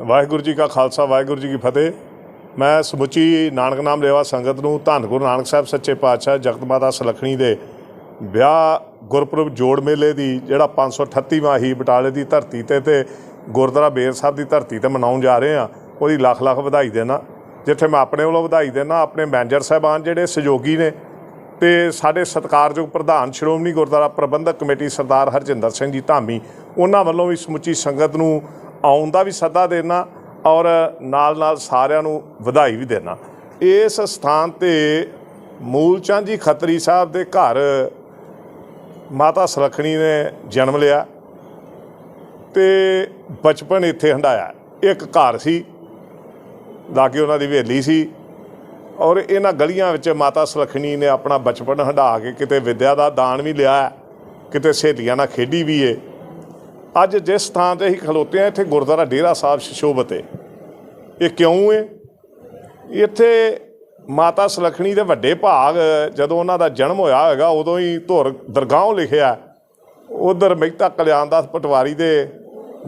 ਵਾਹਿਗੁਰੂ ਜੀ ਕਾ ਖਾਲਸਾ, ਵਾਹਿਗੁਰੂ ਜੀ ਕੀ ਫਤਿਹ। ਮੈਂ ਸਮੁੱਚੀ ਨਾਨਕ ਨਾਮ ਲੇਵਾ ਸੰਗਤ ਨੂੰ ਧੰਨ ਗੁਰੂ ਨਾਨਕ ਸਾਹਿਬ ਸੱਚੇ ਪਾਤਸ਼ਾਹ ਜਗਤ ਮਾਤਾ ਸਲਖਣੀ ਦੇ ਵਿਆਹ ਗੁਰਪੁਰਬ ਜੋੜ ਮੇਲੇ ਦੀ, ਜਿਹੜਾ 538ਵਾਂ ਹੀ ਬਟਾਲੇ ਦੀ ਧਰਤੀ ਤੇ ਤੇ ਗੁਰਦੁਆਰਾ ਬੇਰ ਸਾਹਿਬ ਦੀ ਧਰਤੀ ਤੇ ਮਨਾਉਣ ਜਾ ਰਹੇ ਆ ਉਹਦੀ ਲੱਖ ਲੱਖ ਵਧਾਈ ਦੇਣਾ। ਜਿੱਥੇ ਮੈਂ ਆਪਣੇ ਵੱਲੋਂ ਵਧਾਈ ਦੇਣਾ ਆਪਣੇ ਮੈਨੇਜਰ ਸਾਹਿਬਾਨ ਜਿਹੜੇ ਸਹਿਯੋਗੀ ਨੇ ਤੇ ਸਾਡੇ ਸਤਿਕਾਰਯੋਗ ਪ੍ਰਧਾਨ ਸ਼੍ਰੋਮਣੀ ਗੁਰਦੁਆਰਾ ਪ੍ਰਬੰਧਕ ਕਮੇਟੀ ਸਰਦਾਰ ਹਰਜਿੰਦਰ ਸਿੰਘ ਜੀ ਧਾਮੀ, ਉਹਨਾਂ ਵੱਲੋਂ ਵੀ ਸਮੁੱਚੀ ਸੰਗਤ ਨੂੰ ਆਉਣ ਦਾ ਵੀ ਸੱਦਾ ਦੇਣਾ ਔਰ ਨਾਲ ਨਾਲ ਸਾਰਿਆਂ ਨੂੰ ਵਧਾਈ ਵੀ ਦੇਣਾ। ਇਸ ਸਥਾਨ ਤੇ ਮੂਲ ਜੀ ਖੱਤਰੀ ਸਾਹਿਬ ਦੇ ਘਰ ਮਾਤਾ ਸੁਲੱਖਣੀ ਨੇ ਜਨਮ ਲਿਆ ਤੇ ਬਚਪਨ ਇੱਥੇ ਹੰਡਾਇਆ ਇੱਕ ਘਰ ਸੀ ਲਾਗੇ ਉਹਨਾਂ ਦੀ ਹਵੇਲੀ ਸੀ ਔਰ ਇਹਨਾਂ ਗਲੀਆਂ ਵਿੱਚ ਮਾਤਾ ਸੁਲੱਖਣੀ ਨੇ ਆਪਣਾ ਬਚਪਨ ਹੰਢਾ ਕੇ ਕਿਤੇ ਵਿਦਿਆ ਦਾ ਦਾਨ ਵੀ ਲਿਆ, ਕਿਤੇ ਸਹੇਲੀਆਂ ਨਾਲ ਖੇਡੀ ਵੀ ਏ। ਅੱਜ ਜਿਸ ਥਾਂ ਤੇ ਅਸੀਂ ਖਲੋਤੇ ਆ ਇੱਥੇ ਗੁਰਦੁਆਰਾ ਡੇਰਾ ਸਾਹਿਬ ਸ਼ਿਸ਼ੋਭਤ ਏ ਇਹ ਕਿਉਂ ਏ? ਇੱਥੇ ਮਾਤਾ ਸੁਲੱਖਣੀ ਦੇ ਵੱਡੇ ਭਾਗ, ਜਦੋਂ ਉਹਨਾਂ ਦਾ ਜਨਮ ਹੋਇਆ ਹੈਗਾ ਉਦੋਂ ਹੀ ਧੁਰ ਦਰਗਾਹ ਲਿਖਿਆ ਉਧਰ ਮਹਿਤਾ ਕਲਿਆਣ ਦਾਸ ਪਟਵਾਰੀ ਦੇ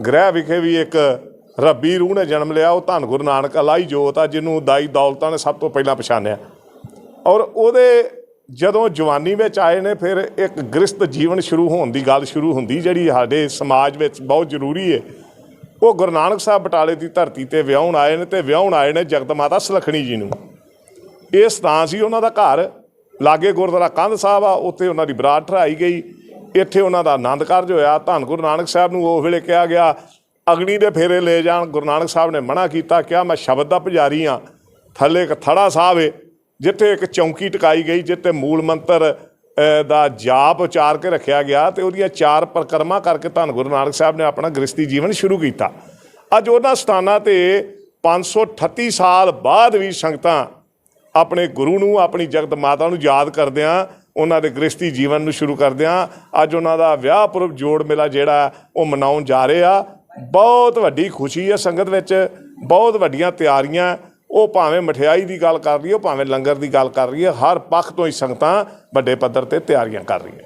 ਗ੍ਰਹਿ ਵਿਖੇ ਵੀ ਇੱਕ ਰੱਬੀ ਰੂਹ ਨੇ ਜਨਮ ਲਿਆ। ਉਹ ਧੰਨ ਗੁਰੂ ਨਾਨਕ ਅਲਾਈ ਜੋਤ ਆ, ਜਿਹਨੂੰ ਦਾਈ ਦੌਲਤਾਂ ਨੇ ਸਭ ਤੋਂ ਪਹਿਲਾਂ ਪਛਾਣਿਆ। ਔਰ ਉਹਦੇ ਜਦੋਂ ਜਵਾਨੀ ਵਿੱਚ ਆਏ ਨੇ, ਫਿਰ ਇੱਕ ਗ੍ਰਸਤ ਜੀਵਨ ਸ਼ੁਰੂ ਹੋਣ ਦੀ ਗੱਲ ਸ਼ੁਰੂ ਹੁੰਦੀ, ਜਿਹੜੀ ਸਾਡੇ ਸਮਾਜ ਵਿੱਚ ਬਹੁਤ ਜ਼ਰੂਰੀ ਹੈ ਉਹ ਗੁਰੂ ਨਾਨਕ ਸਾਹਿਬ ਬਟਾਲੇ ਦੀ ਧਰਤੀ ਤੇ ਵਿਆਹਣ ਆਏ ਨੇ ਤੇ ਵਿਆਹਣ ਆਏ ਨੇ ਜਗਤ ਮਾਤਾ ਸੁਲੱਖਣੀ ਜੀ ਨੂੰ। ਇਹ ਸਥਾਨ ਸੀ ਉਹਨਾਂ ਦਾ ਘਰ। ਲਾਗੇ ਗੁਰਦੁਆਰਾ ਕੰਧ ਸਾਹਿਬ ਆ, ਉੱਥੇ ਉਹਨਾਂ ਦੀ ਬਰਾਤ ਠਹਿਰਾਈ ਗਈ। ਇੱਥੇ ਉਹਨਾਂ ਦਾ ਆਨੰਦ ਕਾਰਜ ਹੋਇਆ। ਧੰਨ ਗੁਰੂ ਨਾਨਕ ਸਾਹਿਬ ਨੂੰ ਉਸ ਵੇਲੇ ਕਿਹਾ ਗਿਆ, ਅਗਨੀ ਦੇ ਫੇਰੇ ਲੈ ਜਾਣ। ਗੁਰੂ ਨਾਨਕ ਸਾਹਿਬ ਨੇ ਮਨਾ ਕੀਤਾ, ਕਿਹਾ, ਮੈਂ ਸ਼ਬਦ ਦਾ ਪੁਜਾਰੀ ਆ। ਥੱਲੇ ਇੱਕ ਥੜਾ ਸਾਹਿਬ ਏ। ਜਿੱਥੇ ਇੱਕ ਚੌਂਕੀ ਟਿਕਾਈ ਗਈ, ਜਿੱਥੇ ਮੂਲ ਮੰਤਰ ਦਾ ਜਾਪ ਉਚਾਰ ਕੇ ਰੱਖਿਆ ਗਿਆ ਤੇ ਉਹਦੀਆਂ ਚਾਰ ਪ੍ਰਕਰਮਾਂ ਕਰਕੇ ਧੰਨ ਗੁਰੂ ਨਾਨਕ ਸਾਹਿਬ ਨੇ ਆਪਣਾ ਗ੍ਰਸਤੀ ਜੀਵਨ ਸ਼ੁਰੂ ਕੀਤਾ। ਅੱਜ ਉਹਨਾਂ ਸਥਾਨਾਂ ਤੇ 538 ਸਾਲ ਬਾਅਦ ਵੀ ਸੰਗਤਾਂ ਆਪਣੇ ਗੁਰੂ ਨੂੰ, ਆਪਣੀ ਜਗਤ ਮਾਤਾ ਨੂੰ ਯਾਦ ਕਰਦਿਆਂ ਉਹਨਾਂ ਦੇ ਗ੍ਰਸਤੀ ਜੀਵਨ ਨੂੰ ਸ਼ੁਰੂ ਕਰਦਿਆਂ ਅੱਜ ਉਹਨਾਂ ਦਾ ਵਿਆਹ ਪੁਰਬ ਜੋੜ ਮੇਲਾ ਜਿਹੜਾ ਉਹ ਮਨਾਉਣ ਜਾ ਰਹੇ ਆ। ਬਹੁਤ ਵੱਡੀ ਖੁਸ਼ੀ ਹੈ ਸੰਗਤ ਵਿੱਚ, ਬਹੁਤ ਵੱਡੀਆਂ ਤਿਆਰੀਆਂ। ਉਹ ਭਾਵੇਂ ਮਠਿਆਈ ਦੀ ਗੱਲ ਕਰ ਰਹੀ ਹੈ, ਉਹ ਭਾਵੇਂ ਲੰਗਰ ਦੀ ਗੱਲ ਕਰ ਰਹੀ ਹੈ, ਹਰ ਪੱਖ ਤੋਂ ਹੀ ਸੰਗਤਾਂ ਵੱਡੇ ਪੱਧਰ ਤੇ ਤਿਆਰੀਆਂ ਕਰ ਰਹੀਆਂ